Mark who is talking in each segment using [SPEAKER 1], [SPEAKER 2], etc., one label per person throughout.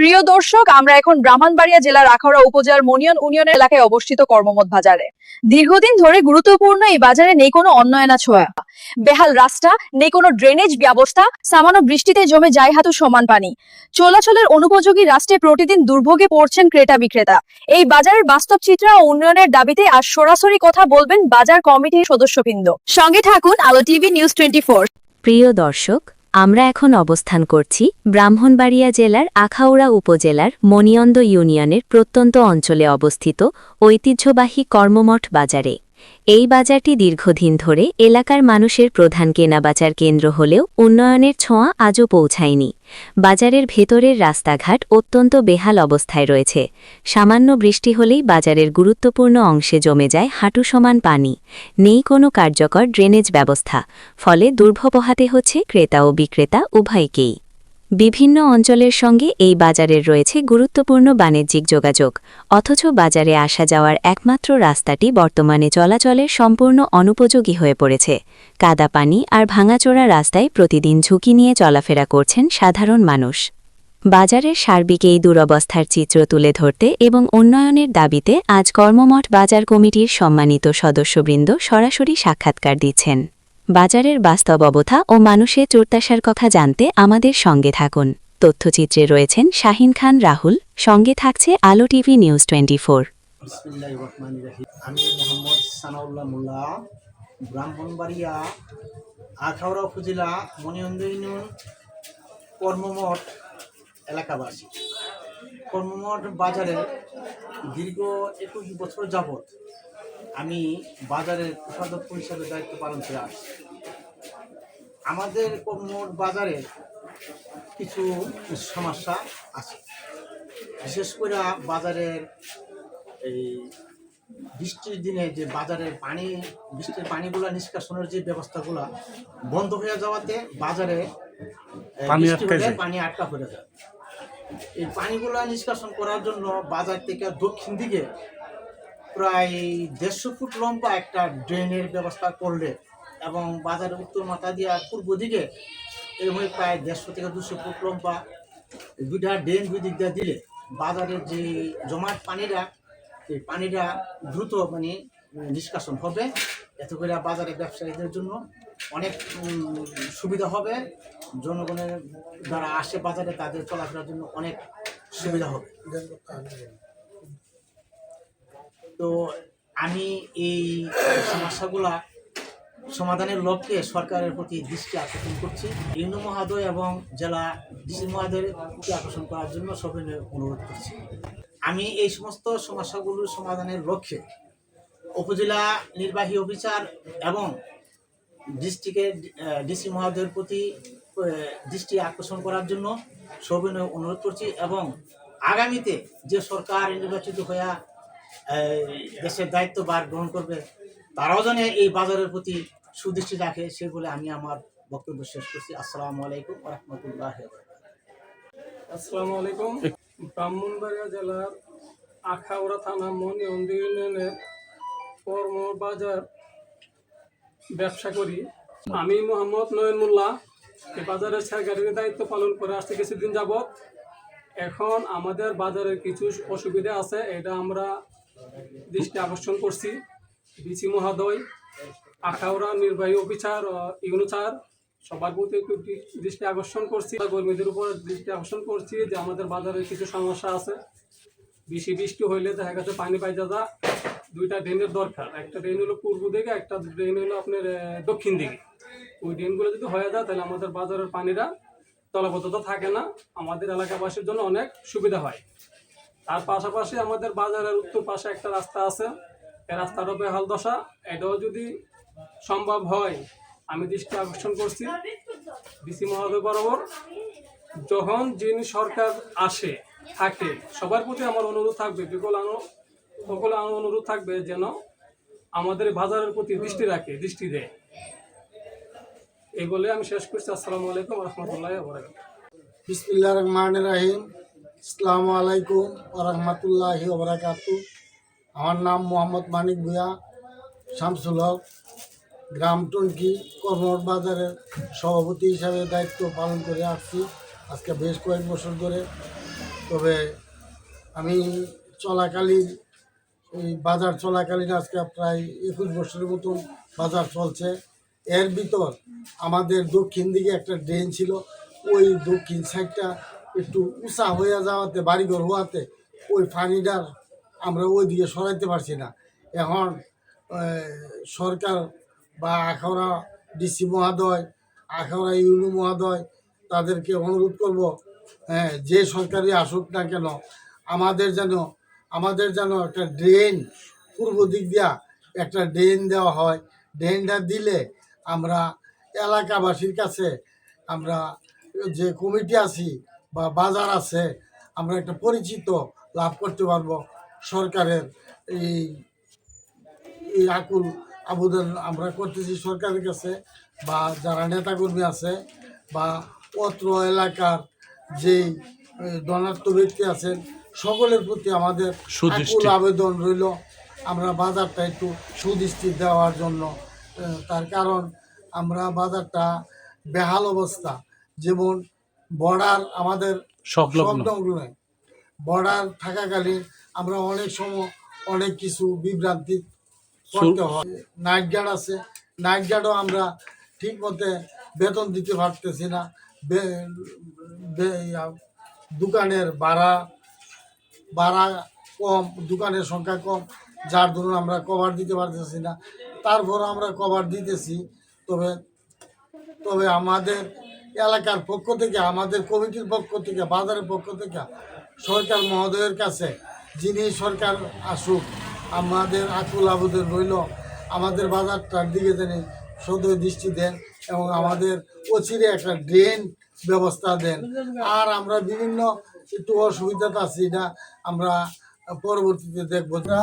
[SPEAKER 1] প্রিয় দর্শক, আমরা এখন ব্রাহ্মণবাড়িয়া জেলার আখাউড়া উপজেলার মনিয়ন ইউনিয়নের এলাকায় অবস্থিত কর্মমত বাজারে। দীর্ঘদিন ধরে গুরুত্বপূর্ণ এই বাজারে নেই কোনো অন্যয়না ছোঁয়া। বেহাল রাস্তা, নেই কোনো ড্রেনেজ ব্যবস্থা, সামান্য বৃষ্টিতে জমে যায় হাঁটু সমান পানি। চলাচলের অনুপযোগী রাস্তায় প্রতিদিন দুর্ভোগে পড়ছেন ক্রেতা বিক্রেতা। এই বাজারের বাস্তব চিত্র ও উন্নয়নের দাবিতে আজ সরাসরি কথা বলবেন বাজার কমিটির সদস্যবৃন্দ। সঙ্গে থাকুন আলো টিভি নিউজ টোয়েন্টি
[SPEAKER 2] প্রিয় দর্শক আমরা এখন অবস্থান করছি ব্রাহ্মণবাড়িয়া জেলার আখাউড়া উপজেলার মণিয়ন্দ ইউনিয়নের প্রত্যন্ত অঞ্চলে অবস্থিত ঐতিহ্যবাহী কর্মমঠ বাজারে। এই বাজারটি দীর্ঘদিন ধরে এলাকার মানুষের প্রধান কেনাবাজার কেন্দ্র হলেও উন্নয়নের ছোঁয়া আজও পৌঁছায়নি। বাজারের ভেতরের রাস্তাঘাট অত্যন্ত বেহাল অবস্থায় রয়েছে। সামান্য বৃষ্টি হলেই বাজারের গুরুত্বপূর্ণ অংশে জমে যায় হাঁটু সমান পানি। নেই কোনো কার্যকর ড্রেনেজ ব্যবস্থা। ফলে দুর্ভোগ পোহাতে হচ্ছে ক্রেতা ও বিক্রেতা উভয়কেই। বিভিন্ন অঞ্চলের সঙ্গে এই বাজারের রয়েছে গুরুত্বপূর্ণ বাণিজ্যিক যোগাযোগ, অথচ বাজারে আসা যাওয়ার একমাত্র রাস্তাটি বর্তমানে চলাচলের সম্পূর্ণ অনুপযোগী হয়ে পড়েছে। কাদা পানি আর ভাঙাচোরা রাস্তায় প্রতিদিন ঝুঁকি নিয়ে চলাফেরা করছেন সাধারণ মানুষ। বাজারের সার্বিক এই দুরবস্থার চিত্র তুলে ধরতে এবং উন্নয়নের দাবিতে আজ কর্মমঠ বাজার কমিটির সম্মানিত সদস্যবৃন্দ সরাসরি সাক্ষাৎকার দিচ্ছেন। বাজারের বাস্তব অবথা ও মানুষের চোরতাশার কথা জানতে আমাদের সঙ্গে থাকুন। তথ্যচিত্রে রয়েছেন শাহিন খান রাহুল, সঙ্গে থাকছে Alo TV news twenty four.
[SPEAKER 3] Akhaura উপজেলা মণিয়ন্দ ইউনিয়ন, কর্মমঠ এলাকাবাসী। কর্মমঠ বাজারে দীর্ঘ একুশ বছর যাবৎ আমি বাজারের কোষাধ্যক্ষ হিসাবে দায়িত্ব পালন করে আসছি। আমাদের কর্মমঠ বাজারে কিছু সমস্যা আছে। বিশেষ করে বাজারের এই বৃষ্টির দিনে যে বাজারে পানি বৃষ্টির পানিগুলো নিষ্কাশনের যে ব্যবস্থাগুলো বন্ধ হয়ে যাওয়াতে বাজারে।
[SPEAKER 4] পানি আটকা
[SPEAKER 3] পড়ে যায়। এই পানিগুলো নিষ্কাশন করার জন্য বাজার থেকে দক্ষিণ দিকে প্রায় দেড়শো ফুট লম্বা একটা ড্রেনের ব্যবস্থা করলে এবং বাজারের উত্তর মাথা দিয়া পূর্ব দিকে এরকম প্রায় দেড়শো থেকে দুশো ফুট লম্বা দুইটা ড্রেন দুই দিক দিয়ে দিলে বাজারের যে জমাট পানিটা এই পানিটা দ্রুত মানে নিষ্কাশন হবে। এত করে বাজারে ব্যবসায়ীদের জন্য অনেক সুবিধা হবে। জনগণের যারা আসে বাজারে তাদের চলাফেরার জন্য অনেক সুবিধা হবে। তো আমি এই সমস্যাগুলা সমাধানের লক্ষ্যে সরকারের প্রতি দৃষ্টি আকর্ষণ করছি। ইউনো মহাদয় এবং জেলা ডিসি মহাদয়ের প্রতি আকর্ষণ করার জন্য সবিনয় অনুরোধ করছি। আমি এই সমস্ত সমস্যাগুলোর সমাধানের লক্ষ্যে উপজেলা নির্বাহী অফিসার এবং ডিস্ট্রিক্টের ডিসি মহাদয়ের প্রতি দৃষ্টি আকর্ষণ করার জন্য সবিনয় অনুরোধ করছি এবং আগামীতে যে সরকার নির্বাচিত আহ, দেশের দায়িত্ব দায়িত্বভার গ্রহণ করবে, তারাও যেন এই বাজারের প্রতি সুদৃষ্টি রাখে, সে বলে আমি আমার বক্তব্য শেষ করছি। আসসালামু আলাইকুম রহমতুল্লাহ
[SPEAKER 5] আসসালামু আলাইকুম। ব্রাহ্মণবাড়িয়া জেলার আখাউড়া থানা মনিয়ন্দ ইউনিয়নের কর্ম বাজার ব্যবসা করি। আমি মোহাম্মদ নয়ন মোল্লা এই বাজারের সেক্রেটারির দায়িত্ব পালন করে আসতে কিছুদিন যাবৎ। এখন আমাদের বাজারের কিছু অসুবিধা আছে, এটা আমরা দৃষ্টি আকর্ষণ করছি। বিসি মহাদয়, আখাউড়া নির্বাহী অফিসার ইউনুচার সবার প্রতি একটু দৃষ্টি আকর্ষণ করছি। কর্মীদের উপর দৃষ্টি আকর্ষণ করছি যে আমাদের বাজারে কিছু সমস্যা আছে। বেশি বৃষ্টি হইলে দেখা গেছে পানি পাই যা দুইটা ড্রেনের দরকার। একটা ড্রেন হলো পূর্ব দিকে, একটা ড্রেন হলো আপনার দক্ষিণ দিকে। ওই ড্রেনগুলো যদি হয়ে যায়, তাহলে আমাদের বাজারের পানিটা জলাবদ্ধতা থাকে না। আমাদের এলাকাবাসীর জন্য অনেক সুবিধা হয়। তার পাশাপাশি আমাদের বাজারের উত্তর পাশে একটা রাস্তা আছে। এই রাস্তাটাও বেহাল দশা এটাও যদি সম্ভব হয়, আমি দৃষ্টি আকর্ষণ করছি ডিসি মহোদয় বরাবর। যখন যিনি সরকার আসে, থাকে, সবার প্রতি আমার অনুরোধ থাকবে, বিকল আনো- সকলে আমার অনুরোধ থাকবে যেন আমাদের বাজারের প্রতি দৃষ্টি রাখে, দৃষ্টি দেয়। এই বলে আমি শেষ করছি। আসসালামু আলাইকুম রহমতুল্লাহ
[SPEAKER 6] বিসমিল্লা রহমান রাহিম। আসসালামু আলাইকুম রহমতুল্লাহি আমার নাম মোহাম্মদ মানিক ভুয়া শামসুল হক, গ্রাম টঙ্কি কর্মর বাজারের সভাপতি হিসাবে দায়িত্ব পালন করে আসছি আজকে বেশ কয়েক বছর ধরে। তবে আমি চলাকালীন, এই বাজার চলাকালীন আজকে প্রায় একুশ বছরের মতন বাজার চলছে। এর ভিতর আমাদের দক্ষিণ দিকে একটা ড্রেন ছিল, ওই দক্ষিণ সাইডটা একটু উঁচা হয়ে যাওয়াতে, বাড়িঘর হওয়াতে ওই পানিটার আমরা ওই দিকে সরাইতে পারছি না। এখন সরকার বা আখাউড়া ডিসি মহাদয়, আখাউড়া ইউনু মহাদয় তাদেরকে অনুরোধ করব হ্যাঁ যে সরকারি আসুক না কেন, আমাদের যেন আমাদের যেন একটা ড্রেন পূর্ব দিক দিয়া একটা ড্রেন দেওয়া হয়। ড্রেনটা দিলে আমরা এলাকাবাসীর কাছে আমরা যে কমিটি আছি বা বাজার আছে আমরা একটা পরিচিত লাভ করতে পারব। সরকারের এই এই আকুল আবেদন আমরা করতেছি সরকারের কাছে বা যারা নেতাকর্মী আছে বা অত্র এলাকার যেই ধনাত্ম ব্যক্তি আছেন সকলের প্রতি আমাদের আকুল আবেদন রইল। আমরা বাজারটা একটু সুদৃষ্টি দেওয়ার জন্য তার কারণ আমরা বাজারটা বেহাল অবস্থা। যেমন বর্ডার আমাদের সংলগ্ন বর্ডার থাকাকালীন আমরা অনেক সময় অনেক কিছু বিভ্রান্তি করতে হয়। নাইট গার্ড আছে। নাইট গার্ডও আমরা ঠিক মতে বেতন দিতে পারতেছি না। দোকানের ভাড়া ভাড়া কম দোকানের সংখ্যা কম যার ধরুন আমরা কভার দিতে পারতেছি না। তারপর আমরা কভার দিতেছি। তবে তবে আমাদের এলাকার পক্ষ থেকে, আমাদের কমিটির পক্ষ থেকে, বাজারের পক্ষ থেকে সরকার মহোদয়ের কাছে, যিনি সরকার আসুক, আমাদের আকুল আবেদন রইল, আমাদের বাজারটার দিকে যেন সদয় দৃষ্টি দেন এবং আমাদের অচিরে একটা ড্রেন ব্যবস্থা দেন। আর আমরা বিভিন্ন একটু অসুবিধাতে আছি এটা আমরা পরবর্তীতে দেখব। আমরা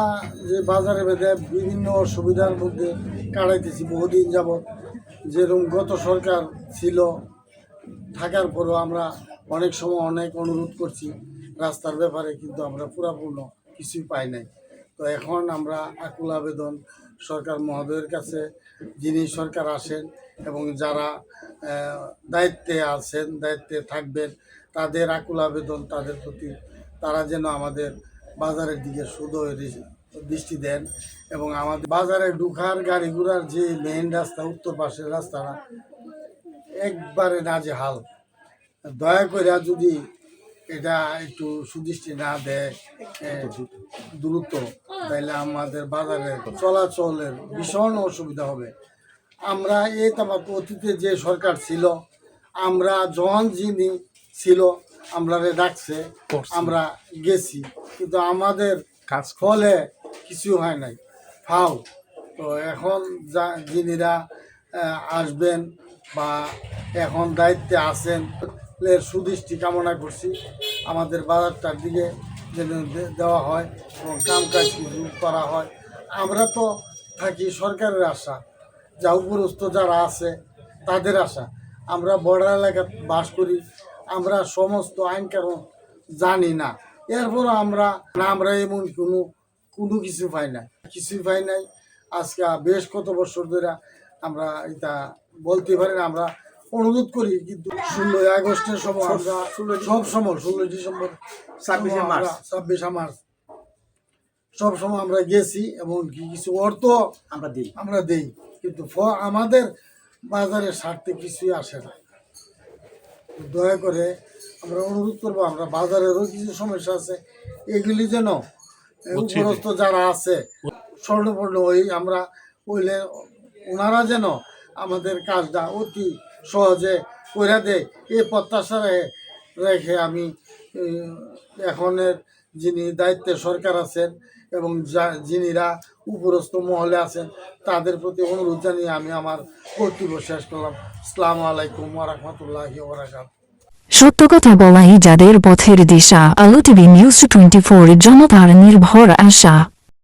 [SPEAKER 6] যে বাজারে বেঁধে বিভিন্ন অসুবিধার মধ্যে কাটাইতেছি, বহুদিন যাবৎ। যেরকম গত সরকার ছিল থাকার পরও আমরা অনেক সময় অনেক অনুরোধ করছি রাস্তার ব্যাপারে, কিন্তু আমরা পুরাপূর্ণ কিছুই পাই নাই। তো এখন আমরা আকুল আবেদন সরকার মহোদয়ের কাছে, যিনি সরকার আসেন এবং যারা দায়িত্বে আছেন, দায়িত্বে থাকবেন, তাদের আকুল আবেদন তাদের প্রতি তারা যেন আমাদের বাজারের দিকে সুদয় দৃষ্টি দেন এবং আমাদের বাজারে ঢুকার, গাড়ি ঘোড়ার যে মেইন রাস্তা, উত্তর পাশের রাস্তাটা একবারে নাজেহাল। দয়া করে যদি এটা একটু সুদৃষ্টি না দেয় দ্রুত তাহলে আমাদের বাজারে চলাচলের ভীষণ অসুবিধা হবে। আমরা এই তামাক অতীতে যে সরকার ছিল আমরা যখন যিনি ছিল আমরা ডাকছে আমরা গেছি কিন্তু আমাদের কাজ ফলে কিছু হয় নাই। ফাও তো এখন যা যিনিরা আসবেন বা এখন দায়িত্বে আছেন এর সুদৃষ্টি কামনা করছি। আমাদের বাজারটার দিকে যেন দেওয়া হয় এবং কাম কাজ কিছু করা হয়। আমরা তো থাকি সরকারের আশা, যা উপরস্থ যারা আছে তাদের আশা। আমরা বর্ডার এলাকায় বাস করি, আমরা সমস্ত আইন কানুন জানি না। এরপরও আমরা আমরা এমন কোনো কোনো কিছু পাই না। কিছুই পাই নাই। আজকে বেশ কত বছর ধরে আমরা এটা বলতে পারি না আমরা অনুরোধ করি কিন্তু ষোলোই আগস্টের সময় আমরা সব সময় ষোলোই ডিসেম্বর
[SPEAKER 3] ছাব্বিশে মার্চ।
[SPEAKER 6] ছাব্বিশে মার্চ। সব সময় আমরা গেছি এবং কি কিছু অর্থ
[SPEAKER 3] আমরা দিই।
[SPEAKER 6] আমরা দেই কিন্তু ফ- আমাদের বাজারে স্বার্থে কিছুই আসে না। দয়া করে আমরা অনুরোধ করব আমরা বাজারেরও কিছু সমস্যা আছে এগুলি যেন উপরস্থ যারা আছে স্বর্ণপূর্ণ ওই আমরা ওইলে ওনারা যেন আমাদের কাজটা অতি সহজে করে দেয়। এই প্রত্যাশা রেখে আমি এখনের যিনি দায়িত্বে সরকার আছেন এবং যা- যিনিরা উপরস্থ মহলে আছেন, তাদের প্রতি অনুরোধ জানিয়ে আমি আমার কর্তব্য শেষ করলাম। আসসালামু আলাইকুম ওরহমতুল্লাহি ওবরাকাত
[SPEAKER 4] সত্য কথা বলাই যাদের পথের দিশা। আলো টিভি নিউজ টোয়েন্টি ফোর জনতার নির্ভর আশা।